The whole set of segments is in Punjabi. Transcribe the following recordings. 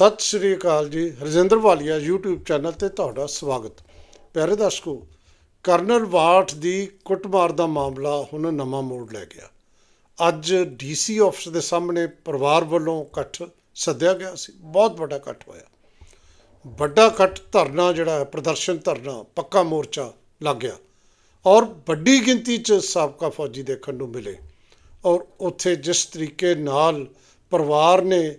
ਸਤਿ ਸ਼੍ਰੀ ਅਕਾਲ ਜੀ, ਹਰਜਿੰਦਰ ਵਾਲੀਆ YouTube ਚੈਨਲ ਤੇ ਤੁਹਾਡਾ ਸਵਾਗਤ। ਪਿਆਰੇ ਦਰਸ਼ਕੋ, ਕਰਨਲ ਵਾਠ ਦੀ ਕੁੱਟਮਾਰ ਦਾ ਮਾਮਲਾ ਹੁਣ ਨਵਾਂ ਮੋੜ ਲੈ ਗਿਆ। ਅੱਜ ਡੀਸੀ ਆਫਿਸ ਦੇ ਸਾਹਮਣੇ ਪਰਿਵਾਰ ਵੱਲੋਂ ਇਕੱਠ ਸੱਦਿਆ ਗਿਆ ਸੀ। ਬਹੁਤ ਵੱਡਾ ਇਕੱਠ ਹੋਇਆ। ਵੱਡਾ ਇਕੱਠ ਧਰਨਾ ਜਿਹੜਾ ਹੈ, ਪ੍ਰਦਰਸ਼ਨ ਧਰਨਾ, ਪੱਕਾ ਮੋਰਚਾ ਲੱਗ ਗਿਆ। ਔਰ ਵੱਡੀ ਗਿਣਤੀ 'ਚ ਸਾਬਕਾ ਫੌਜੀ ਦੇਖਣ ਨੂੰ ਮਿਲੇ। ਔਰ ਉੱਥੇ ਜਿਸ ਤਰੀਕੇ ਨਾਲ ਪਰਿਵਾਰ ਨੇ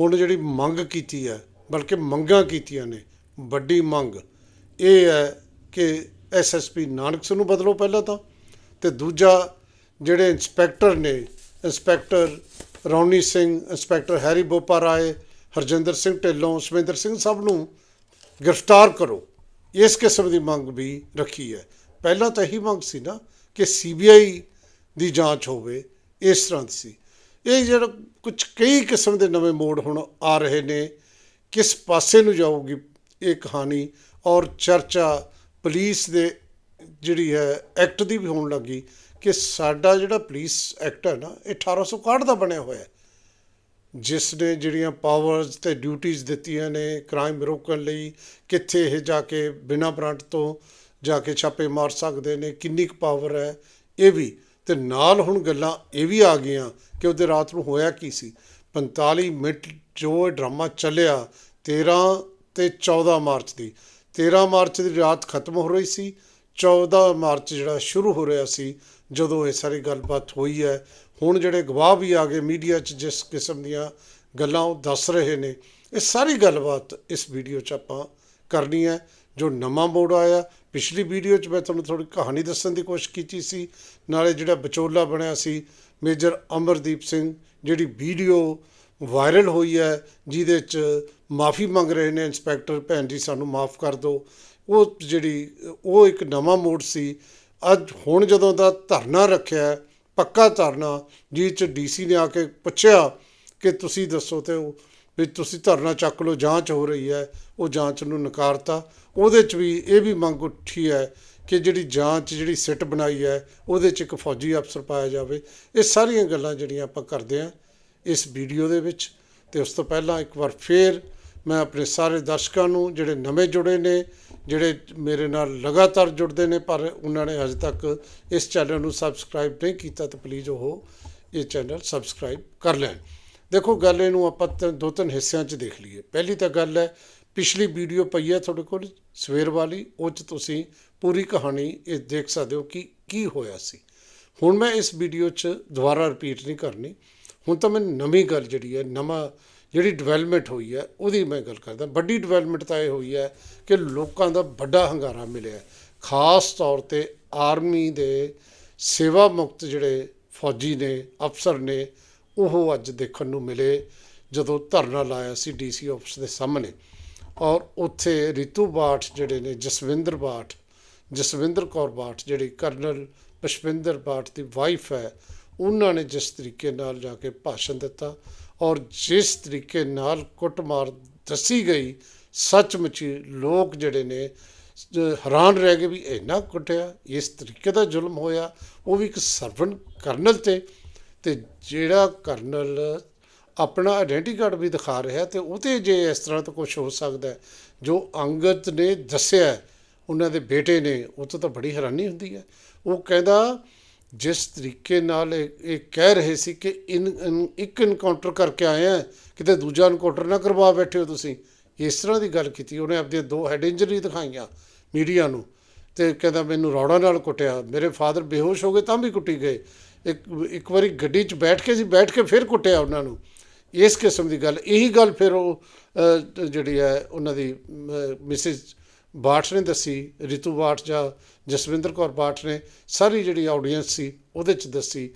ਹੁਣ ਜਿਹੜੀ ਮੰਗ ਕੀਤੀ ਹੈ, ਬਲਕਿ ਮੰਗਾਂ ਕੀਤੀਆਂ ਨੇ, ਵੱਡੀ ਮੰਗ ਇਹ ਹੈ ਕਿ ਐਸਐਸਪੀ ਨਾਨਕ ਸਿੰਘ ਨੂੰ ਬਦਲੋ ਪਹਿਲਾਂ ਤਾਂ, ਤੇ ਦੂਜਾ ਜਿਹੜੇ ਇੰਸਪੈਕਟਰ ਨੇ, inspector Rauni Singh, inspector Harry Bopa Rai Harjinder Singh Dhillon, Suminder Singh ਸਭ ਨੂੰ ਗ੍ਰਿਫਤਾਰ ਕਰੋ। ਇਸ ਕਿਸਮ ਦੀ ਮੰਗ ਵੀ ਰੱਖੀ ਹੈ। ਪਹਿਲਾਂ ਤਾਂ ਇਹੀ ਮੰਗ ਸੀ ਨਾ ਕਿ ਸੀਬੀਆਈ ਦੀ ਜਾਂਚ ਹੋਵੇ, ਇਸ ਤਰ੍ਹਾਂ ਦੀ ਸੀ। ਇਹ ਜਿਹੜਾ ਕੁਝ ਕਈ ਕਿਸਮ ਦੇ ਨਵੇਂ ਮੋੜ ਹੁਣ ਆ ਰਹੇ ਨੇ। ਕਿਸ ਪਾਸੇ ਨੂੰ ਜਾਊਗੀ ਇਹ ਕਹਾਣੀ? ਔਰ ਚਰਚਾ ਪੁਲਿਸ ਦੇ ਜਿਹੜੀ ਹੈ ਐਕਟ ਦੀ ਵੀ ਹੋਣ ਲੱਗੀ ਕਿ ਸਾਡਾ ਜਿਹੜਾ ਪੁਲਿਸ ਐਕਟ ਹੈ ਨਾ, ਇਹ 1861 ਦਾ ਬਣਿਆ ਹੋਇਆ ਹੈ। ਜਿਸ ਨੇ ਜਿਹੜੀਆਂ ਪਾਵਰਸ ਤੇ ਡਿਊਟੀਆਂ ਦਿੱਤੀਆਂ ਨੇ ਕ੍ਰਾਈਮ ਰੋਕਣ ਲਈ, ਕਿੱਥੇ ਇਹ ਜਾ ਕੇ ਬਿਨਾਂ ਬ੍ਰਾਂਟ ਤੋਂ ਜਾ ਕੇ ਛਾਪੇ ਮਾਰ ਸਕਦੇ ਨੇ, ਕਿੰਨੀ ਕੁ ਪਾਵਰ ਹੈ, ਇਹ ਵੀ ਤੇ ਨਾਲ ਹੁਣ ਗੱਲਾਂ ਇਹ ਵੀ ਆ ਗਈਆਂ ਕਿ ਉਹਦੇ ਰਾਤ ਨੂੰ ਹੋਇਆ ਕੀ ਸੀ। 45 ਮਿੰਟ ਜੋ ਇਹ ਡਰਾਮਾ ਚੱਲਿਆ 13 ਤੇ 14 ਮਾਰਚ ਦੀ। 13 ਮਾਰਚ ਦੀ ਰਾਤ ਖਤਮ ਹੋ ਰਹੀ ਸੀ 14 ਮਾਰਚ ਜਿਹੜਾ ਸ਼ੁਰੂ ਹੋ ਰਿਹਾ ਸੀ, ਜਦੋਂ ਇਹ ਸਾਰੀ ਗੱਲਬਾਤ ਹੋਈ ਹੈ। ਹੁਣ ਜਿਹੜੇ ਗਵਾਹ ਵੀ ਆ ਗਏ ਮੀਡੀਆ 'ਚ ਜਿਸ ਕਿਸਮ ਦੀਆਂ ਗੱਲਾਂ ਉਹ ਦੱਸ ਰਹੇ ਨੇ, ਇਹ ਸਾਰੀ ਗੱਲਬਾਤ ਇਸ ਵੀਡੀਓ 'ਚ ਆਪਾਂ ਕਰਨੀ ਹੈ। ਜੋ ਨਵਾਂ ਮੋੜ ਆਇਆ, ਪਿਛਲੀ ਵੀਡੀਓ 'ਚ ਮੈਂ ਤੁਹਾਨੂੰ ਥੋੜੀ ਕਹਾਣੀ ਦੱਸਣ ਦੀ ਕੋਸ਼ਿਸ਼ ਕੀਤੀ ਸੀ। ਨਾਲੇ ਜਿਹੜਾ ਵਿਚੋਲਾ ਬਣਿਆ ਸੀ, ਮੇਜਰ ਅਮਰਦੀਪ ਸਿੰਘ, ਜਿਹੜੀ ਵੀਡੀਓ ਵਾਇਰਲ ਹੋਈ ਹੈ, ਜਿਹਦੇ 'ਚ ਮਾਫੀ ਮੰਗ ਰਹੇ ਨੇ, ਇੰਸਪੈਕਟਰ ਭੈਣ ਜੀ ਸਾਨੂੰ ਮਾਫ ਕਰ ਦਿਓ। ਉਹ ਜਿਹੜੀ, ਉਹ ਇੱਕ ਨਵਾਂ ਮੋੜ ਸੀ। ਅੱਜ ਹੁਣ ਜਦੋਂ ਦਾ ਧਰਨਾ ਰੱਖਿਆ, ਪੱਕਾ ਧਰਨਾ ਜਿਹ 'ਚ ਡੀਸੀ ਨੇ ਆ ਕੇ ਪੁੱਛਿਆ ਕਿ ਤੁਸੀਂ ਦੱਸੋ ਤੇ ਉਹ ਵੀ ਤੁਸੀਂ ਧਰਨਾ ਚੱਕ ਲਓ, ਜਾਂਚ ਹੋ ਰਹੀ ਹੈ, ਉਹ ਜਾਂਚ ਨੂੰ ਨਕਾਰਤਾ। ਉਹਦੇ 'ਚ ਵੀ ਇਹ ਵੀ ਮੰਗ ਉੱਠੀ ਹੈ ਕਿ ਜਿਹੜੀ ਜਾਂਚ, ਜਿਹੜੀ ਸਿੱਟ ਬਣਾਈ ਹੈ, ਉਹਦੇ 'ਚ ਇੱਕ ਫੌਜੀ ਅਫਸਰ ਪਾਇਆ ਜਾਵੇ। ਇਹ ਸਾਰੀਆਂ ਗੱਲਾਂ ਜਿਹੜੀਆਂ ਆਪਾਂ ਕਰਦੇ ਹਾਂ ਇਸ ਵੀਡੀਓ ਦੇ ਵਿੱਚ। ਤੇ ਉਸ ਤੋਂ ਪਹਿਲਾਂ ਇੱਕ ਵਾਰ ਫੇਰ ਮੈਂ ਆਪਣੇ ਸਾਰੇ ਦਰਸ਼ਕਾਂ ਨੂੰ, ਜਿਹੜੇ ਨਵੇਂ ਜੁੜੇ ਨੇ, ਜਿਹੜੇ ਮੇਰੇ ਨਾਲ ਲਗਾਤਾਰ ਜੁੜਦੇ ਨੇ, ਪਰ ਉਹਨਾਂ ਨੇ ਅਜੇ ਤੱਕ ਇਸ ਚੈਨਲ ਨੂੰ ਸਬਸਕ੍ਰਾਈਬ ਨਹੀਂ ਕੀਤਾ ਤਾਂ ਪਲੀਜ਼ ਉਹ ਇਹ ਚੈਨਲ ਸਬਸਕ੍ਰਾਈਬ ਕਰ ਲੈਣ। ਦੇਖੋ ਗੱਲ ਇਹਨੂੰ ਆਪਾਂ ਤਿੰਨ- ਦੋ ਤਿੰਨ ਹਿੱਸਿਆਂ 'ਚ ਦੇਖ ਲਈਏ। ਪਹਿਲੀ ਤਾਂ ਗੱਲ ਹੈ, ਪਿਛਲੀ ਵੀਡੀਓ ਪਈ ਹੈ ਤੁਹਾਡੇ ਕੋਲ, ਸਵੇਰ ਵਾਲੀ, ਉਹ 'ਚ ਤੁਸੀਂ ਪੂਰੀ ਕਹਾਣੀ ਇਹ ਦੇਖ ਸਕਦੇ ਹੋ ਕਿ ਕੀ ਹੋਇਆ ਸੀ। ਹੁਣ ਮੈਂ ਇਸ ਵੀਡੀਓ 'ਚ ਦੁਬਾਰਾ ਰਿਪੀਟ ਨਹੀਂ ਕਰਨੀ। ਹੁਣ ਤਾਂ ਮੈਂ ਨਵੀਂ ਗੱਲ ਜਿਹੜੀ ਹੈ, ਨਵਾਂ ਜਿਹੜੀ ਡਿਵੈਲਪਮੈਂਟ ਹੋਈ ਹੈ, ਉਹਦੀ ਮੈਂ ਗੱਲ ਕਰਦਾ। ਵੱਡੀ ਡਿਵੈਲਪਮੈਂਟ ਤਾਂ ਇਹ ਹੋਈ ਹੈ ਕਿ ਲੋਕਾਂ ਦਾ ਵੱਡਾ ਹੰਗਾਰਾ ਮਿਲਿਆ ਖਾਸ ਤੌਰ ਤੇ ਆਰਮੀ ਦੇ ਸੇਵਾ ਮੁਕਤ ਜਿਹੜੇ ਫੌਜੀ ਨੇ, ਅਫਸਰ ਨੇ ਉਹ ਅੱਜ ਦੇਖਣ ਨੂੰ ਮਿਲੇ ਜਦੋਂ ਧਰਨਾ ਲਾਇਆ ਸੀ ਡੀਸੀ ਆਫਿਸ ਦੇ ਸਾਹਮਣੇ। ਔਰ ਉੱਥੇ ਰਿਤੂ ਬਾਠ ਜਿਹੜੇ ਨੇ, ਜਸਵਿੰਦਰ ਬਾਠ, ਜਸਵਿੰਦਰ ਕੌਰ ਬਾਠ ਜਿਹੜੀ ਕਰਨਲ ਪਸ਼ਵਿੰਦਰ ਬਾਠ ਦੀ ਵਾਈਫ ਹੈ, ਉਹਨਾਂ ਨੇ ਜਿਸ ਤਰੀਕੇ ਨਾਲ ਜਾ ਕੇ ਭਾਸ਼ਣ ਦਿੱਤਾ ਔਰ ਜਿਸ ਤਰੀਕੇ ਨਾਲ ਕੁੱਟਮਾਰ ਦੱਸੀ ਗਈ, ਸੱਚਮੁੱਚ ਲੋਕ ਜਿਹੜੇ ਨੇ ਹੈਰਾਨ ਰਹਿ ਗਏ ਵੀ ਇੰਨਾ ਕੁੱਟਿਆ, ਇਸ ਤਰੀਕੇ ਦਾ ਜ਼ੁਲਮ ਹੋਇਆ, ਉਹ ਵੀ ਇੱਕ ਸਰਵਨ ਕਰਨਲ ਤੇ ਤੇ ਜਿਹੜਾ ਕਰਨਲ ਆਪਣਾ ਆਇਡੈਂਟੀ ਕਾਰਡ ਵੀ ਦਿਖਾ ਰਿਹਾ ਤੇ ਉਹ ਤੇ ਜੇ ਇਸ ਤਰ੍ਹਾਂ ਤਾਂ ਕੁਝ ਹੋ ਸਕਦਾ ਜੋ ਅੰਗਦ ਨੇ ਦੱਸਿਆ ਉਹਨਾਂ ਦੇ ਬੇਟੇ ਨੇ, ਉਹ ਤੋਂ ਤਾਂ ਬੜੀ ਹੈਰਾਨੀ ਹੁੰਦੀ ਹੈ। ਉਹ ਕਹਿੰਦਾ, ਜਿਸ ਤਰੀਕੇ ਨਾਲ ਇਹ ਇਹ ਕਹਿ ਰਹੇ ਸੀ ਕਿ ਇਨ ਇੱਕ ਇਨਕਾਊਂਟਰ ਕਰਕੇ ਆਏ ਆ, ਕਿਤੇ ਦੂਜਾ ਇਨਕਾਊਂਟਰ ਨਾ ਕਰਵਾ ਬੈਠੇ ਹੋ ਤੁਸੀਂ। ਇਸ ਤਰ੍ਹਾਂ ਦੀ ਗੱਲ ਕੀਤੀ, ਉਹਨੇ ਆਪਣੀਆਂ ਦੋ ਹੈਡ ਇੰਜਰੀ ਦਿਖਾਈਆਂ ਮੀਡੀਆ ਨੂੰ। ਤੇ ਕਹਿੰਦਾ, ਮੈਨੂੰ ਰੌੜਾ ਨਾਲ ਕੁੱਟਿਆ, ਮੇਰੇ ਫਾਦਰ ਬੇਹੋਸ਼ ਹੋ ਗਏ ਤਾਂ ਵੀ ਕੁੱਟੀ ਗਏ। ਇੱਕ ਇੱਕ ਵਾਰੀ ਗੱਡੀ 'ਚ ਬੈਠ ਕੇ ਸੀ, ਬੈਠ ਕੇ ਫਿਰ ਕੁੱਟਿਆ ਉਹਨਾਂ ਨੂੰ। ਇਸ ਕਿਸਮ ਦੀ ਗੱਲ, ਇਹੀ ਗੱਲ ਫਿਰ ਉਹ ਜਿਹੜੀ ਹੈ, ਉਹਨਾਂ ਦੀ ਮਿਸਿਸ ਬਾਠ ਨੇ ਦੱਸੀ, ਰਿਤੂ ਬਾਠ ਜਾਂ ਜਸਵਿੰਦਰ ਕੌਰ ਬਾਠ ਨੇ, ਸਾਰੀ ਜਿਹੜੀ ਆਡੀਅנס ਸੀ, ਉਹਦੇ 'ਚ ਦੱਸੀ।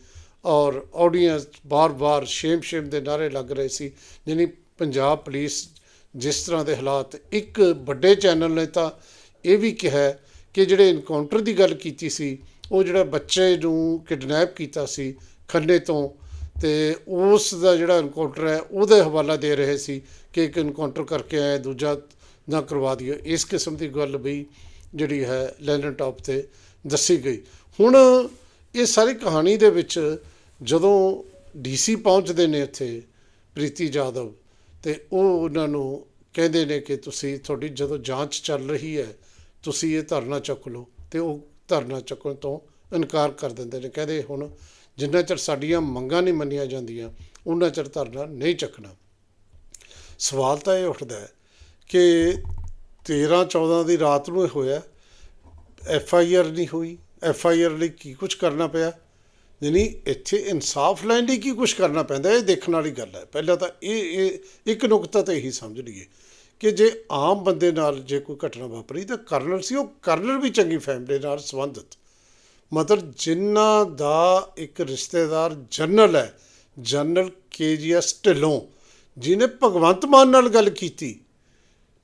ਔਰ ਆਡੀਅנס ਬਾਰ-ਬਾਰ ਸ਼ੇਮ ਸ਼ੇਮ ਦੇ ਨਾਰੇ ਲੱਗ ਰਹੇ ਸੀ ਜਿਨੀ ਪੰਜਾਬ ਪੁਲਿਸ ਜਿਸ ਤਰ੍ਹਾਂ ਦੇ ਹਾਲਾਤ, ਇੱਕ ਵੱਡੇ ਚੈਨਲ ਨੇ ਤਾਂ ਇਹ ਵੀ ਕਿਹਾ ਕਿ ਜਿਹੜੇ ਇਨਕਾਊਂਟਰ ਦੀ ਗੱਲ ਕੀਤੀ ਸੀ ਉਹ ਜਿਹੜਾ ਬੱਚੇ ਨੂੰ ਕਿਡਨੈਪ ਕੀਤਾ ਸੀ ਖੰਨੇ ਤੋਂ ਤੇ ਉਸ ਦਾ ਜਿਹੜਾ ਇਨਕਾਊਂਟਰ ਹੈ, ਉਹਦੇ ਹਵਾਲਾ ਦੇ ਰਹੇ ਸੀ ਕਿ ਇੱਕ ਇਨਕਾਊਂਟਰ ਕਰਕੇ ਆਏ, ਦੂਜਾ ਨਾ ਕਰਵਾ ਦਿਓ। ਇਸ ਕਿਸਮ ਦੀ ਗੱਲ ਵੀ ਜਿਹੜੀ ਹੈ ਲੈਂਡਨ ਟਾਪ ਤੇ ਦੱਸੀ ਗਈ। ਹੁਣ ਇਹ ਸਾਰੀ ਕਹਾਣੀ ਦੇ ਵਿੱਚ ਜਦੋਂ ਡੀਸੀ ਪਹੁੰਚਦੇ ਨੇ ਉੱਥੇ ਪ੍ਰੀਤੀ ਜਾਦਵ ਤੇ ਉਹ ਉਹਨਾਂ ਨੂੰ ਕਹਿੰਦੇ ਨੇ ਕਿ ਤੁਸੀਂ, ਤੁਹਾਡੀ ਜਦੋਂ ਜਾਂਚ ਚੱਲ ਰਹੀ ਹੈ, ਤੁਸੀਂ ਇਹ ਧਰਨਾ ਚੁੱਕ ਲਓ ਤੇ ਉਹ ਧਰਨਾ ਚੁੱਕਣ ਤੋਂ ਇਨਕਾਰ ਕਰ ਦਿੰਦੇ ਨੇ। ਕਹਿੰਦੇ ਹੁਣ ਜਿੰਨਾ ਚਿਰ ਸਾਡੀਆਂ ਮੰਗਾਂ ਨਹੀਂ ਮੰਨੀਆਂ ਜਾਂਦੀਆਂ, ਉਹਨਾਂ ਚਿਰ ਧਰਨਾ ਨਹੀਂ ਚੱਕਣਾ। ਸਵਾਲ ਤਾਂ ਇਹ ਉੱਠਦਾ ਹੈ ਕਿ 13 14 ਦੀ ਰਾਤ ਨੂੰ ਇਹ ਹੋਇਆ, ਐਫ ਆਈ ਆਰ ਨਹੀਂ ਹੋਈ, ਐਫ ਆਈ ਆਰ ਲਈ ਕੀ ਕੁਝ ਕਰਨਾ ਪਿਆ? ਯਾਨੀ ਇੱਥੇ ਇਨਸਾਫ ਲੈਣ ਲਈ ਕੀ ਕੁਝ ਕਰਨਾ ਪੈਂਦਾ, ਇਹ ਦੇਖਣ ਵਾਲੀ ਗੱਲ ਹੈ। ਪਹਿਲਾਂ ਤਾਂ ਇਹ ਇਹ ਇੱਕ ਨੁਕਤਾ ਤਾਂ ਇਹੀ ਸਮਝ ਲਈਏ। ਕਿ ਜੇ ਆਮ ਬੰਦੇ ਨਾਲ ਜੇ ਕੋਈ ਘਟਨਾ ਵਾਪਰੀ ਤਾਂ ਕਰਨਲ ਸੀ, ਉਹ ਕਰਨਲ ਵੀ ਚੰਗੀ ਫੈਮਿਲੀ ਨਾਲ ਸੰਬੰਧਿਤ। ਮਤਲਬ ਜਿਨ੍ਹਾਂ ਦਾ ਇੱਕ ਰਿਸ਼ਤੇਦਾਰ ਜਨਰਲ ਹੈ, ਜਨਰਲ ਕੇਜੀਐਸ ਢਿੱਲੋਂ, ਜਿਹਨੇ ਭਗਵੰਤ ਮਾਨ ਨਾਲ ਗੱਲ ਕੀਤੀ,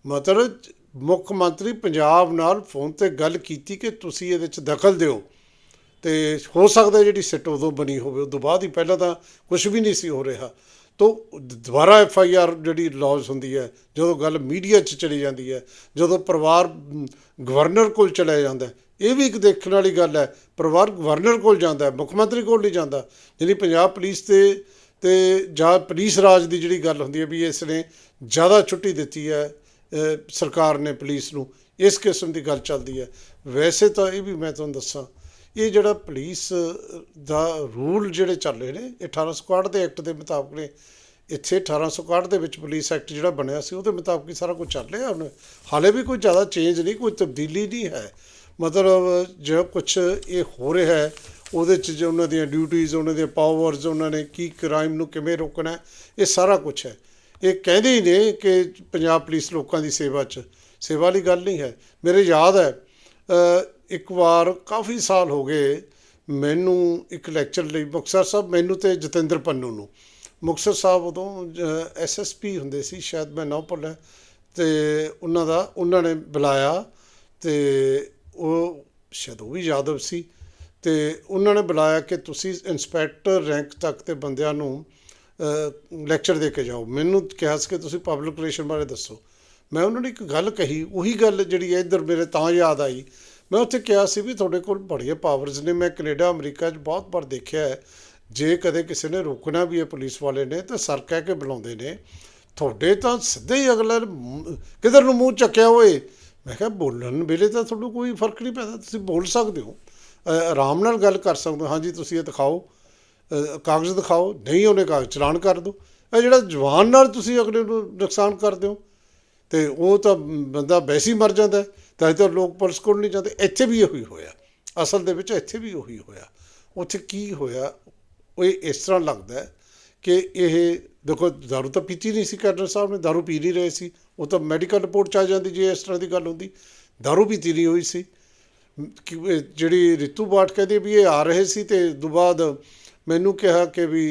ਮਤਲਬ ਮੁੱਖ ਮੰਤਰੀ ਪੰਜਾਬ ਨਾਲ ਫੋਨ ਤੇ ਗੱਲ ਕੀਤੀ ਕਿ ਤੁਸੀਂ ਇਹਦੇ ਵਿੱਚ ਦਖਲ ਦਿਓ, ਤੇ ਹੋ ਸਕਦਾ ਜਿਹੜੀ ਸਿੱਟ ਉਦੋਂ ਬਣੀ ਹੋਵੇ, ਉਦੋਂ ਬਾਅਦ ਹੀ ਪਹਿਲਾਂ ਤਾਂ ਕੁਝ ਵੀ ਨਹੀਂ ਸੀ ਹੋ ਰਿਹਾ। ਤੋਂ ਦੁਬਾਰਾ ਐਫ ਆਈ ਆਰ ਜਿਹੜੀ ਲੌਜ ਹੁੰਦੀ ਹੈ, ਜਦੋਂ ਗੱਲ ਮੀਡੀਆ 'ਚ ਚਲੀ ਜਾਂਦੀ ਹੈ, ਜਦੋਂ ਪਰਿਵਾਰ ਗਵਰਨਰ ਕੋਲ ਚਲਾ ਜਾਂਦਾ ਇਹ ਵੀ ਇੱਕ ਦੇਖਣ ਵਾਲੀ ਗੱਲ ਹੈ, ਪਰਿਵਾਰ ਗਵਰਨਰ ਕੋਲ ਜਾਂਦਾ ਹੈ, ਮੁੱਖ ਮੰਤਰੀ ਕੋਲ ਨਹੀਂ ਜਾਂਦਾ, ਜਿਹੜੀ ਪੰਜਾਬ ਪੁਲਿਸ ਤੇ ਤੇ ਜਾਂ ਪੁਲਿਸ ਰਾਜ ਦੀ ਜਿਹੜੀ ਗੱਲ ਹੁੰਦੀ ਹੈ ਵੀ ਇਸ ਨੇ ਜ਼ਿਆਦਾ ਛੁੱਟੀ ਦਿੱਤੀ ਹੈ ਸਰਕਾਰ ਨੇ ਪੁਲਿਸ ਨੂੰ, ਇਸ ਕਿਸਮ ਦੀ ਗੱਲ ਚੱਲਦੀ ਹੈ। ਵੈਸੇ ਤਾਂ ਇਹ ਵੀ ਮੈਂ ਤੁਹਾਨੂੰ ਦੱਸਾਂ ਇਹ ਜਿਹੜਾ ਪੁਲਿਸ ਦਾ ਰੂਲ ਜਿਹੜੇ ਚੱਲ ਰਹੇ ਨੇ, ਇਹ 1861 ਦੇ ਐਕਟ ਦੇ ਮੁਤਾਬਕ ਨੇ। ਇੱਥੇ 1861 ਦੇ ਵਿੱਚ ਪੁਲਿਸ ਐਕਟ ਜਿਹੜਾ ਬਣਿਆ ਸੀ, ਉਹਦੇ ਮੁਤਾਬਕ ਹੀ ਸਾਰਾ ਕੁਝ ਚੱਲ ਰਿਹਾ। ਹੁਣ ਹਾਲੇ ਵੀ ਕੋਈ ਜ਼ਿਆਦਾ ਚੇਂਜ ਨਹੀਂ, ਕੋਈ ਤਬਦੀਲੀ ਨਹੀਂ ਹੈ। ਮਤਲਬ ਜੋ ਕੁਝ ਇਹ ਹੋ ਰਿਹਾ ਹੈ, ਉਹਦੇ 'ਚ ਜੋ ਉਹਨਾਂ ਦੀਆਂ ਡਿਊਟੀਆਂ ਉਹਨਾਂ ਦੀਆਂ ਪਾਵਰਸ ਉਹਨਾਂ ਨੇ ਕੀ ਕ੍ਰਾਈਮ ਨੂੰ ਕਿਵੇਂ ਰੋਕਣਾ ਇਹ ਸਾਰਾ ਕੁਝ ਹੈ। ਇਹ ਕਹਿੰਦੇ ਹੀ ਨੇ ਕਿ ਪੰਜਾਬ ਪੁਲਿਸ ਲੋਕਾਂ ਦੀ ਸੇਵਾ 'ਚ, ਸੇਵਾ ਵਾਲੀ ਗੱਲ ਨਹੀਂ ਹੈ। ਮੇਰੇ ਯਾਦ ਹੈ ਇੱਕ ਵਾਰ ਕਾਫੀ ਸਾਲ ਹੋ ਗਏ ਮੈਨੂੰ ਇੱਕ ਲੈਕਚਰ ਲਈ, ਮੁਕਤਸਰ ਸਾਹਿਬ ਮੈਨੂੰ ਤੇ ਜਤਿੰਦਰ ਪੰਨੂ ਨੂੰ। ਮੁਕਤਸਰ ਸਾਹਿਬ ਉਦੋਂ ਐਸਐਸਪੀ ਹੁੰਦੇ ਸੀ, ਸ਼ਾਇਦ ਮੈਂ ਨਾ ਭੁੱਲਾਂ ਤੇ ਉਹਨਾਂ ਦਾ, ਉਹਨਾਂ ਨੇ ਬੁਲਾਇਆ ਤੇ ਉਹ ਸ਼ਾਇਦ ਉਹ ਵੀ ਯਾਦਵ ਸੀ। ਤੇ ਉਹਨਾਂ ਨੇ ਬੁਲਾਇਆ ਕਿ ਤੁਸੀਂ ਇੰਸਪੈਕਟਰ ਰੈਂਕ ਤੱਕ ਦੇ ਬੰਦਿਆਂ ਨੂੰ ਲੈਕਚਰ ਦੇ ਕੇ ਜਾਓ। ਮੈਨੂੰ ਕਿਹਾ ਸੀ ਕਿ ਤੁਸੀਂ ਪਬਲਿਕ ਰਿਲੇਸ਼ਨ ਬਾਰੇ ਦੱਸੋ। ਮੈਂ ਉਹਨਾਂ ਨੂੰ ਇੱਕ ਗੱਲ ਕਹੀ, ਉਹੀ ਗੱਲ ਜਿਹੜੀ ਹੈ ਇੱਧਰ ਮੇਰੇ ਤਾਂ ਯਾਦ ਆਈ। ਮੈਂ ਉੱਥੇ ਕਿਹਾ ਸੀ ਵੀ ਤੁਹਾਡੇ ਕੋਲ ਬੜੀਆਂ ਪਾਵਰਸ ਨੇ। ਮੈਂ ਕੈਨੇਡਾ, ਅਮਰੀਕਾ 'ਚ ਬਹੁਤ ਵਾਰ ਦੇਖਿਆ ਹੈ। ਜੇ ਕਦੇ ਕਿਸੇ ਨੇ ਰੋਕਣਾ ਵੀ ਹੈ ਪੁਲਿਸ ਵਾਲੇ ਨੇ, ਤਾਂ ਸਰ ਕਹਿ ਕੇ ਬੁਲਾਉਂਦੇ ਨੇ। ਤੁਹਾਡੇ ਤਾਂ ਸਿੱਧੇ ਹੀ ਅਗਲਾ ਮੂੰਹ- ਕਿੱਧਰ ਨੂੰ ਮੂੰਹ ਚੱਕਿਆ ਹੋਏ। ਮੈਂ ਕਿਹਾ, ਬੋਲਣ ਵੇਲੇ ਤਾਂ ਤੁਹਾਨੂੰ ਕੋਈ ਫ਼ਰਕ ਨਹੀਂ ਪੈਂਦਾ, ਤੁਸੀਂ ਬੋਲ ਸਕਦੇ ਹੋ। ਆਰਾਮ ਨਾਲ ਗੱਲ ਕਰ ਸਕਦੇ ਹੋ। ਹਾਂਜੀ, ਤੁਸੀਂ ਇਹ ਦਿਖਾਓ। ਕਾਗਜ਼ ਦਿਖਾਓ। ਨਹੀਂ, ਉਹਨੇ ਕਾਗਜ਼ ਚਲਾਨ ਕਰ ਦਿਓ ਇਹ ਜਿਹੜਾ ਜਵਾਨ ਨਾਲ ਤੁਸੀਂ ਅਗਲੇ ਨੂੰ ਨੁਕਸਾਨ ਕਰਦੇ ਹੋ, ਤੇ ਉਹ ਤਾਂ ਬੰਦਾ ਵੈਸੀ ਮਰ ਜਾਂਦਾ ਤਾਂ ਇਹ ਤਾਂ ਲੋਕ ਪੁਲਿਸ ਕੋਲ ਨਹੀਂ ਜਾਂਦੇ। ਇੱਥੇ ਵੀ ਇਹੀ ਹੋਇਆ। ਅਸਲ ਦੇ ਵਿੱਚ ਇੱਥੇ ਵੀ ਉਹੀ ਹੋਇਆ। ਉੱਥੇ ਕੀ ਹੋਇਆ? ਉਹ ਇਹ ਇਸ ਤਰ੍ਹਾਂ ਲੱਗਦਾ ਕਿ ਇਹ ਦੇਖੋ, ਦਾਰੂ ਤਾਂ ਪੀਤੀ ਨਹੀਂ ਸੀ ਕਰਨਲ ਸਾਹਿਬ ਨੇ। ਦਾਰੂ ਪੀ ਨਹੀਂ ਰਹੇ ਸੀ। ਉਹ ਤਾਂ ਮੈਡੀਕਲ ਰਿਪੋਰਟ ਚ ਆ ਜਾਂਦੀ ਜੇ ਇਸ ਤਰ੍ਹਾਂ ਦੀ ਗੱਲ ਹੁੰਦੀ। ਦਾਰੂ ਪੀਤੀ ਨਹੀਂ ਹੋਈ ਸੀ। ਕਿ ਜਿਹੜੀ ਰਿਤੂ ਬਾਟ ਕਹਿੰਦੀ ਵੀ ਇਹ ਆ ਰਹੇ ਸੀ ਤੇ ਤੋਂ ਬਾਅਦ ਮੈਨੂੰ ਕਿਹਾ ਕਿ ਵੀ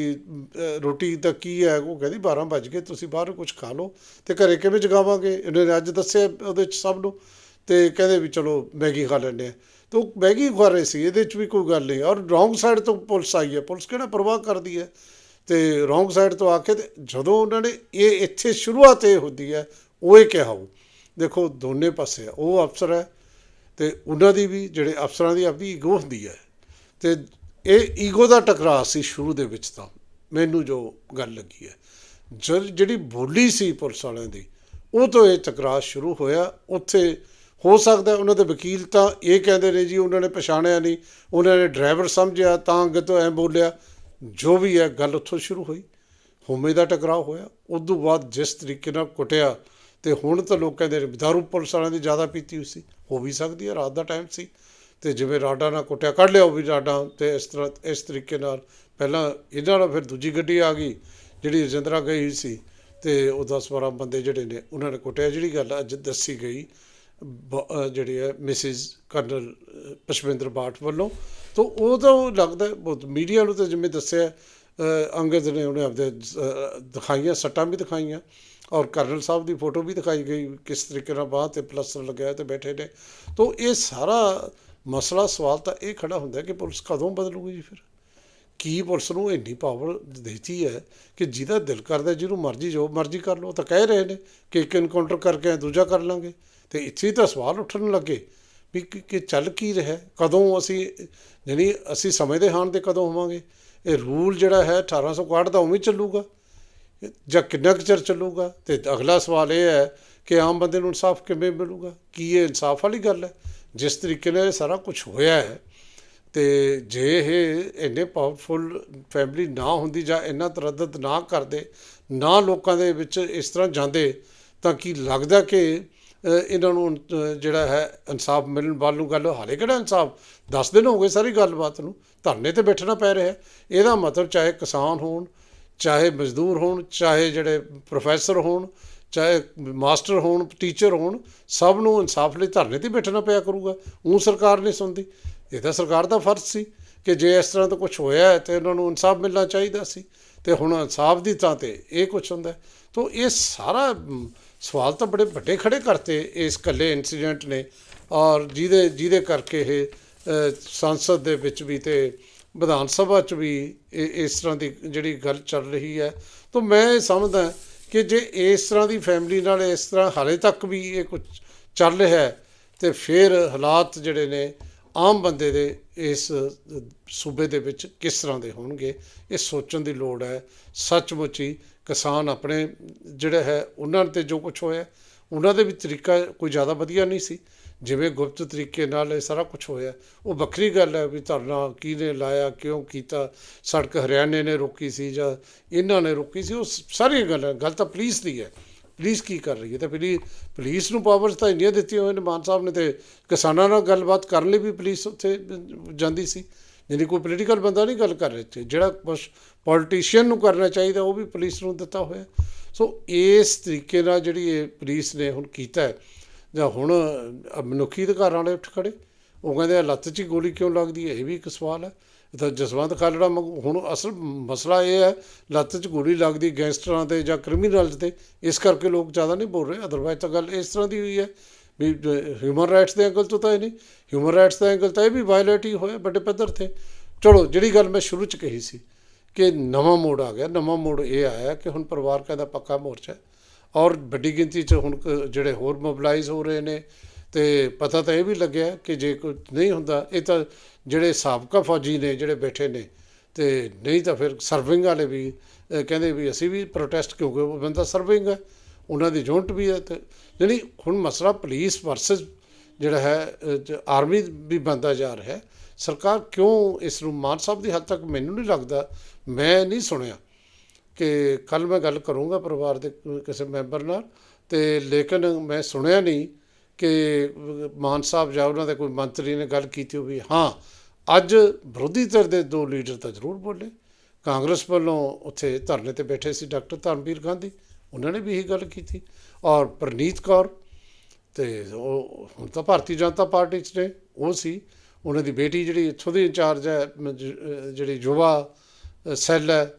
ਰੋਟੀ ਤਾਂ ਕੀ ਹੈ? ਉਹ ਕਹਿੰਦੀ 12 ਵੱਜ ਗਏ, ਤੁਸੀਂ ਬਾਹਰ ਕੁਝ ਖਾ ਲਓ ਤੇ ਘਰੇ ਕਿਵੇਂ ਜਗਾਵਾਂਗੇ? ਇਹਨੇ ਅੱਜ ਦੱਸਿਆ ਉਹਦੇ ਚ ਸਭ ਨੂੰ। ਤੇ ਕਹਿੰਦੇ ਵੀ ਚਲੋ ਮੈਗੀ ਖਾ ਲੈਂਦੇ ਆ। ਤੇ ਉਹ ਮੈਗੀ ਖਾ ਰਹੇ ਸੀ, ਇਹਦੇ ਚ ਵੀ ਕੋਈ ਗੱਲ ਨਹੀਂ। ਔਰ ਰੋਂਗ ਸਾਈਡ ਤੋਂ ਪੁਲਿਸ ਆਈ ਹੈ। ਪੁਲਿਸ ਕਿਹੜਾ ਪਰਵਾਹ ਕਰਦੀ ਹੈ? ਤੇ ਰੋਂਗ ਸਾਈਡ ਤੋਂ ਆ ਕੇ ਤੇ ਜਦੋਂ ਉਹਨਾਂ ਨੇ ਇਹ ਇੱਥੇ ਸ਼ੁਰੂਆਤ ਇਹ ਹੁੰਦੀ ਹੈ, ਉਹ ਇਹ ਕਿਹਾ ਉਹ ਦੇਖੋ, ਦੋਨੇ ਪਾਸੇ ਆ। ਉਹ ਅਫਸਰ ਹੈ ਤੇ ਉਹਨਾਂ ਦੀ ਵੀ, ਜਿਹੜੇ ਅਫਸਰਾਂ ਦੀ ਆਪਣੀ ਈਗੋ ਹੁੰਦੀ ਹੈ। ਤੇ ਇਹ ਈਗੋ ਦਾ ਟਕਰਾਅ ਸੀ ਸ਼ੁਰੂ ਦੇ ਵਿੱਚ ਤਾਂ। ਮੈਨੂੰ ਜੋ ਗੱਲ ਲੱਗੀ ਹੈ। ਜਿਹੜੀ ਬੋਲੀ ਸੀ ਪੁਲਿਸ ਵਾਲਿਆਂ ਦੀ, ਉਹ ਤੋਂ ਇਹ ਟਕਰਾਅ ਸ਼ੁਰੂ ਹੋਇਆ। ਉੱਥੇ ਹੋ ਸਕਦਾ ਉਹਨਾਂ ਦੇ ਵਕੀਲ ਤਾਂ ਇਹ ਕਹਿੰਦੇ ਨੇ ਜੀ ਉਹਨਾਂ ਨੇ ਪਛਾਣਿਆ ਨਹੀਂ, ਉਹਨਾਂ ਨੇ ਡਰਾਈਵਰ ਸਮਝਿਆ, ਤਾਂ ਅੱਗੇ ਤੋਂ ਐ ਬੋਲਿਆ, ਜੋ ਵੀ ਹੈ ਗੱਲ ਉੱਥੋਂ ਸ਼ੁਰੂ ਹੋਈ, ਹੋਮੇ ਦਾ ਟਕਰਾਅ ਹੋਇਆ, ਉਸ ਤੋਂ ਬਾਅਦ ਜਿਸ ਤਰੀਕੇ ਨਾਲ ਕੁੱਟਿਆ, ਤੇ ਹੁਣ ਤਾਂ ਲੋਕ ਕਹਿੰਦੇ ਦਾਰੂ ਪੁਲਿਸ ਵਾਲਿਆਂ ਦੀ ਜ਼ਿਆਦਾ ਪੀਤੀ ਹੋਈ ਸੀ, ਹੋ ਵੀ ਸਕਦੀ ਹੈ, ਰਾਤ ਦਾ ਟਾਈਮ ਸੀ, ਤੇ ਜਿਵੇਂ ਰਾਡਾ ਨਾਲ ਕੁੱਟਿਆ, ਕੱਢ ਲਿਆ ਉਹ ਵੀ ਰਾਡਾ, ਤੇ ਇਸ ਤਰ੍ਹਾਂ, ਇਸ ਤਰੀਕੇ ਨਾਲ, ਪਹਿਲਾਂ ਇਹਨਾਂ ਨਾਲ ਫਿਰ ਦੂਜੀ ਗੱਡੀ ਆ ਗਈ, ਜਿਹੜੀ ਰਜਿੰਦਰਾ ਗਈ ਸੀ, ਤੇ ਉਹ 10 12 ਬੰਦੇ ਜਿਹੜੇ ਨੇ, ਉਹਨਾਂ ਨੇ ਕੁੱਟਿਆ, ਜਿਹੜੀ ਗੱਲ ਅੱਜ ਦੱਸੀ ਗਈ ਜਿਹੜੇ ਹੈ ਮਿਸਿਸ ਕਰਨਲ ਪਸ਼ਵਿੰਦਰ ਬਾਠ ਵੱਲੋਂ। ਤਾਂ ਉਹ ਤਾਂ ਉਹ ਲੱਗਦਾ ਬਹੁਤ ਮੀਡੀਆ ਨੂੰ ਤਾਂ ਜਿਵੇਂ ਦੱਸਿਆ ਅੰਗਦ ਨੇ ਉਹਨੇ ਆਪਦੇ ਦਿਖਾਈਆਂ, ਸੱਟਾਂ ਵੀ ਦਿਖਾਈਆਂ, ਔਰ ਕਰਨਲ ਸਾਹਿਬ ਦੀ ਫੋਟੋ ਵੀ ਦਿਖਾਈ ਗਈ, ਕਿਸ ਤਰੀਕੇ ਨਾਲ ਬਾਂਹ ਤੇ ਪਲਸਟਰ ਲੱਗਿਆ ਤੇ ਬੈਠੇ ਨੇ। ਤਾਂ ਇਹ ਸਾਰਾ ਮਸਲਾ, ਸਵਾਲ ਤਾਂ ਇਹ ਖੜਾ ਹੁੰਦਾ ਕਿ ਪੁਲਿਸ ਕਦੋਂ ਬਦਲੂਗੀ ਜੀ ਫਿਰ? ਕੀ ਪੁਲਿਸ ਨੂੰ ਇੰਨੀ ਪਾਵਰ ਦਿੱਤੀ ਹੈ ਕਿ ਜਿਹਦਾ ਦਿਲ ਕਰਦਾ ਜਿਹਨੂੰ ਮਰਜ਼ੀ ਜੋ ਮਰਜ਼ੀ ਕਰ ਲਓ ਤਾਂ ਕਹਿ ਰਹੇ ਨੇ ਕਿ ਇੱਕ ਇਨਕਾਊਂਟਰ ਕਰਕੇ ਦੂਜਾ ਕਰ ਲਾਂਗੇ। ਤੇ ਇੱਥੇ ਹੀ ਤਾਂ ਸਵਾਲ ਉੱਠਣ ਲੱਗੇ ਵੀ ਕਿ ਚੱਲ ਕੀ ਰਿਹਾ? ਕਦੋਂ ਅਸੀਂ, ਯਾਨੀ ਅਸੀਂ ਸਮੇਂ ਦੇ ਹਾਣ ਤੇ ਕਦੋਂ ਹੋਵਾਂਗੇ? ਇਹ ਰੂਲ ਜਿਹੜਾ ਹੈ 1861 ਦਾ ਉਵੇਂ ਚੱਲੂਗਾ ਜਾਂ ਕਿੰਨਾ ਕੁ ਚਿਰ ਚੱਲੂਗਾ? ਤੇ ਅਗਲਾ ਸਵਾਲ ਇਹ ਹੈ ਕਿ ਆਮ ਬੰਦੇ ਨੂੰ ਇਨਸਾਫ ਕਿਵੇਂ ਮਿਲੂਗਾ? ਕੀ ਇਹ ਇਨਸਾਫ ਵਾਲੀ ਗੱਲ ਹੈ? ਜਿਸ ਤਰੀਕੇ ਨਾਲ ਇਹ ਸਾਰਾ ਕੁਝ ਹੋਇਆ ਹੈ ਤੇ ਜੇ ਇਹ ਇੰਨੇ ਪਾਵਰਫੁਲ ਫੈਮਿਲੀ ਨਾ ਹੁੰਦੀ ਜਾਂ ਇੰਨਾ ਤਰੱਦਦ ਨਾ ਕਰਦੇ, ਨਾ ਲੋਕਾਂ ਦੇ ਵਿੱਚ ਇਸ ਤਰ੍ਹਾਂ ਜਾਂਦੇ, ਤਾਂ ਕੀ ਲੱਗਦਾ ਕਿ ਇਹਨਾਂ ਨੂੰ ਜਿਹੜਾ ਹੈ ਇਨਸਾਫ ਮਿਲਣ ਵੱਲ ਨੂੰ ਗੱਲ, ਹਾਲੇ ਕਿਹੜਾ ਇਨਸਾਫ? 10 ਦਿਨ ਹੋ ਗਏ ਸਾਰੀ ਗੱਲਬਾਤ ਨੂੰ, ਧਰਨੇ ਤੇ ਬੈਠਣਾ ਪੈ ਰਿਹਾ ਇਹਦਾ ਮਤਲਬ ਚਾਹੇ ਕਿਸਾਨ ਹੋਣ, ਚਾਹੇ ਮਜ਼ਦੂਰ ਹੋਣ, ਚਾਹੇ ਜਿਹੜੇ ਪ੍ਰੋਫੈਸਰ ਹੋਣ, ਚਾਹੇ ਮਾਸਟਰ ਹੋਣ ਟੀਚਰ ਹੋਣ, ਸਭ ਨੂੰ ਇਨਸਾਫ ਲਈ ਧਰਨੇ ਤੇ ਬੈਠਣਾ ਪਿਆ ਕਰੂਗਾ। ਉਹ ਸਰਕਾਰ ਨਹੀਂ ਸੁਣਦੀ। ਇਹ ਤਾਂ ਸਰਕਾਰ ਦਾ ਫਰਜ਼ ਸੀ ਕਿ ਜੇ ਇਸ ਤਰ੍ਹਾਂ ਦਾ ਕੁਝ ਹੋਇਆ ਹੈ ਤੇ ਉਹਨਾਂ ਨੂੰ ਇਨਸਾਫ ਮਿਲਣਾ ਚਾਹੀਦਾ ਸੀ ਤੇ ਹੁਣ ਇਨਸਾਫ ਦੀ ਥਾਂ ਤੇ ਇਹ ਕੁਝ ਹੁੰਦਾ ਹੈ। ਇਹ ਸਾਰਾ ਸਵਾਲ ਤਾਂ ਬੜੇ ਵੱਡੇ ਖੜੇ ਕਰਤੇ ਇਸ ਇਕੱਲੇ ਇਨਸੀਡੈਂਟ ਨੇ ਔਰ ਜਿਹਦੇ ਜਿਹਦੇ ਕਰਕੇ ਇਹ ਸੰਸਦ ਦੇ ਵਿੱਚ ਵੀ ਤੇ ਵਿਧਾਨ ਸਭਾ 'ਚ ਵੀ ਇਹ, ਇਸ ਤਰ੍ਹਾਂ ਦੀ ਜਿਹੜੀ ਗੱਲ ਚੱਲ ਰਹੀ ਹੈ ਤਾਂ ਮੈਂ ਇਹ ਸਮਝਦਾ ਕਿ ਜੇ ਇਸ ਤਰ੍ਹਾਂ ਦੀ ਫੈਮਿਲੀ ਨਾਲ ਇਸ ਤਰ੍ਹਾਂ ਹਾਲੇ ਤੱਕ ਵੀ ਇਹ ਕੁਝ ਚੱਲ ਰਿਹਾ ਹੈ ਤੇ ਫਿਰ ਹਾਲਾਤ ਜਿਹੜੇ ਨੇ ਆਮ ਬੰਦੇ ਦੇ ਇਸ ਸੂਬੇ ਦੇ ਵਿੱਚ ਕਿਸ ਤਰ੍ਹਾਂ ਦੇ ਹੋਣਗੇ, ਇਹ ਸੋਚਣ ਦੀ ਲੋੜ ਹੈ। ਸੱਚਮੁੱਚ ਹੀ ਕਿਸਾਨ ਆਪਣੇ ਜਿਹੜਾ ਹੈ, ਉਹਨਾਂ ਤੇ ਜੋ ਕੁਝ ਹੋਇਆ, ਉਹਨਾਂ ਦੇ ਵੀ ਤਰੀਕਾ ਕੋਈ ਜ਼ਿਆਦਾ ਵਧੀਆ ਨਹੀਂ ਸੀ। ਜਿਵੇਂ ਗੁਪਤ ਤਰੀਕੇ ਨਾਲ ਇਹ ਸਾਰਾ ਕੁਝ ਹੋਇਆ। ਉਹ ਵੱਖਰੀ ਗੱਲ ਹੈ ਵੀ ਧਰਨਾ ਕਿਹਨੇ ਲਾਇਆ, ਕਿਉਂ ਕੀਤਾ? ਸੜਕ ਹਰਿਆਣੇ ਨੇ ਰੋਕੀ ਸੀ ਜਾਂ ਇਹਨਾਂ ਨੇ ਰੋਕੀ ਸੀ, ਉਹ ਸਾਰੀਆਂ ਗੱਲਾਂ, ਗੱਲ ਤਾਂ ਪੁਲਿਸ ਦੀ ਹੈ। ਪੁਲਿਸ ਕੀ ਕਰ ਰਹੀ ਹੈ? ਤੇ ਪੁਲਿਸ ਪੁਲਿਸ ਨੂੰ ਪਾਵਰਸ ਤਾਂ ਇੰਨੀਆਂ ਦਿੱਤੀਆਂ ਹੋਏ ਨੇ, ਮਾਨ ਸਾਹਿਬ ਨੇ ਤੇ ਕਿਸਾਨਾਂ ਨਾਲ ਗੱਲਬਾਤ ਕਰਨ ਲਈ ਵੀ ਪੁਲਿਸ ਉੱਥੇ ਜਾਂਦੀ ਸੀ। ਯਾਨੀ ਕੋਈ ਪੋਲੀਟੀਕਲ ਬੰਦਾ ਨਹੀਂ ਗੱਲ ਕਰ ਰਿਹਾ ਇੱਥੇ, ਜਿਹੜਾ ਕੁਛ ਪੋਲੀਟੀਸ਼ੀਅਨ ਨੂੰ ਕਰਨਾ ਚਾਹੀਦਾ, ਉਹ ਵੀ ਪੁਲਿਸ ਨੂੰ ਦਿੱਤਾ ਹੋਇਆ। ਸੋ ਇਸ ਤਰੀਕੇ ਨਾਲ ਜਿਹੜੀ ਇਹ ਪੁਲਿਸ ਨੇ ਹੁਣ ਕੀਤਾ ਹੈ, ਜਾਂ ਹੁਣ ਮਨੁੱਖੀ ਅਧਿਕਾਰਾਂ ਵਾਲੇ ਉੱਠ ਖੜੇ, ਉਹ ਕਹਿੰਦੇ ਆ, ਲੱਤ 'ਚ ਹੀ ਗੋਲੀ ਕਿਉਂ ਲੱਗਦੀ ਹੈ? ਇਹ ਵੀ ਇੱਕ ਸਵਾਲ ਹੈ। ਤਾਂ ਜਸਵੰਤ ਖਾਲੜਾ ਵਾਂਗੂ- ਹੁਣ ਅਸਲ ਮਸਲਾ ਇਹ ਹੈ, ਲੱਤ 'ਚ ਗੋਲੀ ਲੱਗਦੀ ਗੈਂਗਸਟਰਾਂ ਤੇ ਜਾਂ ਕ੍ਰਿਮੀਨਲਜ਼ ਤੇ, ਇਸ ਕਰਕੇ ਲੋਕ ਜ਼ਿਆਦਾ ਨਹੀਂ ਬੋਲ ਰਹੇ। ਅਦਰਵਾਇਜ਼ ਤਾਂ ਗੱਲ ਇਸ ਤਰ੍ਹਾਂ ਦੀ ਹੋਈ ਹੈ ਵੀ ਹਿਊਮਨ ਰਾਈਟਸ ਦੇ ਐਂਗਲ ਤੋਂ ਤਾਂ ਇਹ ਨਹੀਂ। ਹਿਊਮਨ ਰਾਈਟਸ ਦਾ ਐਂਗਲ ਤਾਂ ਇਹ ਵੀ ਵਾਇਲੇਟ ਹੀ ਹੋਇਆ ਵੱਡੇ ਪੱਧਰ ਤੇ। ਚਲੋ, ਜਿਹੜੀ ਗੱਲ ਮੈਂ ਸ਼ੁਰੂ 'ਚ ਕਹੀ ਸੀ ਕਿ ਨਵਾਂ ਮੋੜ ਆ ਗਿਆ, ਨਵਾਂ ਮੋੜ ਇਹ ਆਇਆ ਕਿ ਹੁਣ ਪਰਿਵਾਰ ਦਾ ਪੱਕਾ ਮੋਰਚਾ ਔਰ ਵੱਡੀ ਗਿਣਤੀ 'ਚ ਹੁਣ ਕ- ਜਿਹੜੇ ਹੋਰ ਮੋਬਿਲਾਈਜ਼ ਹੋ ਰਹੇ ਨੇ ਤੇ ਪਤਾ ਤਾਂ ਇਹ ਵੀ ਲੱਗਿਆ ਕਿ ਜੇ ਕੋਈ ਨਹੀਂ ਹੁੰਦਾ, ਇਹ ਤਾਂ ਜਿਹੜੇ ਸਾਬਕਾ ਫੌਜੀ ਨੇ ਜਿਹੜੇ ਬੈਠੇ ਨੇ, ਤੇ ਨਹੀਂ ਤਾਂ ਫਿਰ ਸਰਵਿੰਗ ਵਾਲੇ ਵੀ ਕਹਿੰਦੇ ਵੀ ਅਸੀਂ ਵੀ ਪ੍ਰੋਟੈਸਟ ਕਿਉਂਕਿ ਉਹ ਬੰਦਾ ਸਰਵਿੰਗ ਹੈ, ਉਹਨਾਂ ਦੀ ਜੁਨਟ ਵੀ ਹੈ ਤੇ ਯਾਨੀ ਹੁਣ ਮਸਲਾ ਪੁਲਿਸ ਵਰਸਸ ਜਿਹੜਾ ਹੈ ਆਰਮੀ ਵੀ ਬਣਦਾ ਜਾ ਰਿਹਾ ਹੈ, ਸਰਕਾਰ ਕਿਉਂ ਇਸ ਨੂੰ ਮਾਨ ਸਾਹਿਬ ਦੀ ਹੱਦ ਤੱਕ ਮੈਨੂੰ ਨਹੀਂ ਲੱਗਦਾ, ਮੈਂ ਨਹੀਂ ਸੁਣਿਆ ਕਿ ਕੱਲ ਮੈਂ ਗੱਲ ਕਰੂੰਗਾ ਪਰਿਵਾਰ ਦੇ ਕਿਸੇ ਮੈਂਬਰ ਨਾਲ, ਤੇ ਲੇਕਿਨ ਮੈਂ ਸੁਣਿਆ ਨਹੀਂ ਕਿ ਮਾਨ ਸਾਹਿਬ ਜਾਂ ਉਹਨਾਂ ਦੇ ਕੋਈ ਮੰਤਰੀ ਨੇ ਗੱਲ ਕੀਤੀ ਹੋਵੇ, ਹਾਂ, ਅੱਜ ਵਿਰੋਧੀ ਧਿਰ ਦੇ ਦੋ ਲੀਡਰ ਤਾਂ ਜ਼ਰੂਰ ਬੋਲੇ। ਕਾਂਗਰਸ ਵੱਲੋਂ ਉੱਥੇ ਧਰਨੇ ਤੇ ਬੈਠੇ ਸੀ ਡਾਕਟਰ ਧਰਮਵੀਰ ਗਾਂਧੀ, ਉਹਨਾਂ ਨੇ ਵੀ ਇਹੀ ਗੱਲ ਕੀਤੀ। ਔਰ ਪ੍ਰਨੀਤ ਕੌਰ ਤੇ ਉਹ ਹੁਣ ਤਾਂ ਭਾਰਤੀ ਜਨਤਾ ਪਾਰਟੀ 'ਚ ਨੇ, ਉਹ ਸੀ। ਉਹਨਾਂ ਦੀ ਬੇਟੀ ਜਿਹੜੀ ਇੱਥੋਂ ਦੀ ਇੰਚਾਰਜ ਹੈ, ਮ- ਜਿਹੜੀ ਯੁਵਾ ਸੈੱਲ ਹੈ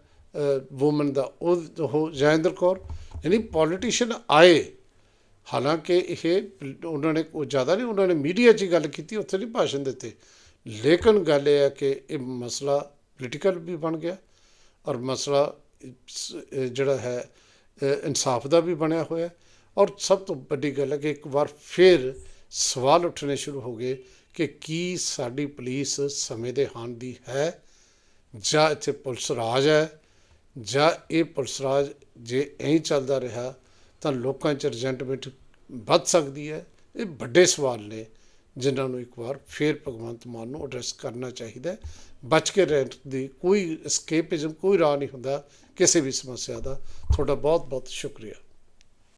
ਵੂਮਨ ਦਾ, ਉਹ ਉਹ ਜੈਂਦਰ ਕੌਰ, ਯਾਨੀ ਪੋਲੀਟੀਸ਼ੀਅਨ ਆਏ। ਹਾਲਾਂਕਿ ਇਹ ਉਹਨਾਂ ਨੇ ਉਹ ਜ਼ਿਆਦਾ ਨਹੀਂ, ਉਹਨਾਂ ਨੇ ਮੀਡੀਆ 'ਚ ਗੱਲ ਕੀਤੀ, ਉੱਥੇ ਨਹੀਂ ਭਾਸ਼ਣ ਦਿੱਤੇ। ਲੇਕਿਨ ਗੱਲ ਇਹ ਹੈ ਕਿ ਇਹ ਮਸਲਾ ਪੋਲੀਟੀਕਲ ਵੀ ਬਣ ਗਿਆ ਔਰ ਮਸਲਾ ਜਿਹੜਾ ਹੈ ਇਨਸਾਫ ਦਾ ਵੀ ਬਣਿਆ ਹੋਇਆ ਔਰ ਸਭ ਤੋਂ ਵੱਡੀ ਗੱਲ ਹੈ ਕਿ ਇੱਕ ਵਾਰ ਫਿਰ ਸਵਾਲ ਉੱਠਣੇ ਸ਼ੁਰੂ ਹੋ ਗਏ ਕਿ ਕੀ ਸਾਡੀ ਪੁਲਿਸ ਸਮੇਂ ਦੇ ਹਾਣ ਦੀ ਹੈ? ਜਾਂ ਇੱਥੇ ਪੁਲਿਸ ਰਾਜ ਹੈ? ਜਾਂ ਇਹ ਪੁਲਿਸ ਰਾਜ ਜੇ ਐਂ ਚੱਲਦਾ ਰਿਹਾ ਤਾਂ ਲੋਕਾਂ 'ਚ ਰਿਜੈਂਟਮੈਂਟ ਵੱਧ ਸਕਦੀ ਹੈ। ਇਹ ਵੱਡੇ ਸਵਾਲ ਨੇ, ਜਿਨ੍ਹਾਂ ਨੂੰ ਇੱਕ ਵਾਰ ਫੇਰ ਭਗਵੰਤ ਮਾਨ ਨੂੰ ਐਡਰੈਸ ਕਰਨਾ ਚਾਹੀਦਾ ਬਚ ਕੇ ਰਹਿਣ ਦੀ ਕੋਈ escapism, ਕੋਈ ਰਾਹ ਨਹੀਂ ਹੁੰਦਾ ਕਿਸੇ ਵੀ ਸਮੱਸਿਆ ਦਾ। ਤੁਹਾਡਾ ਬਹੁਤ ਬਹੁਤ ਸ਼ੁਕਰੀਆ।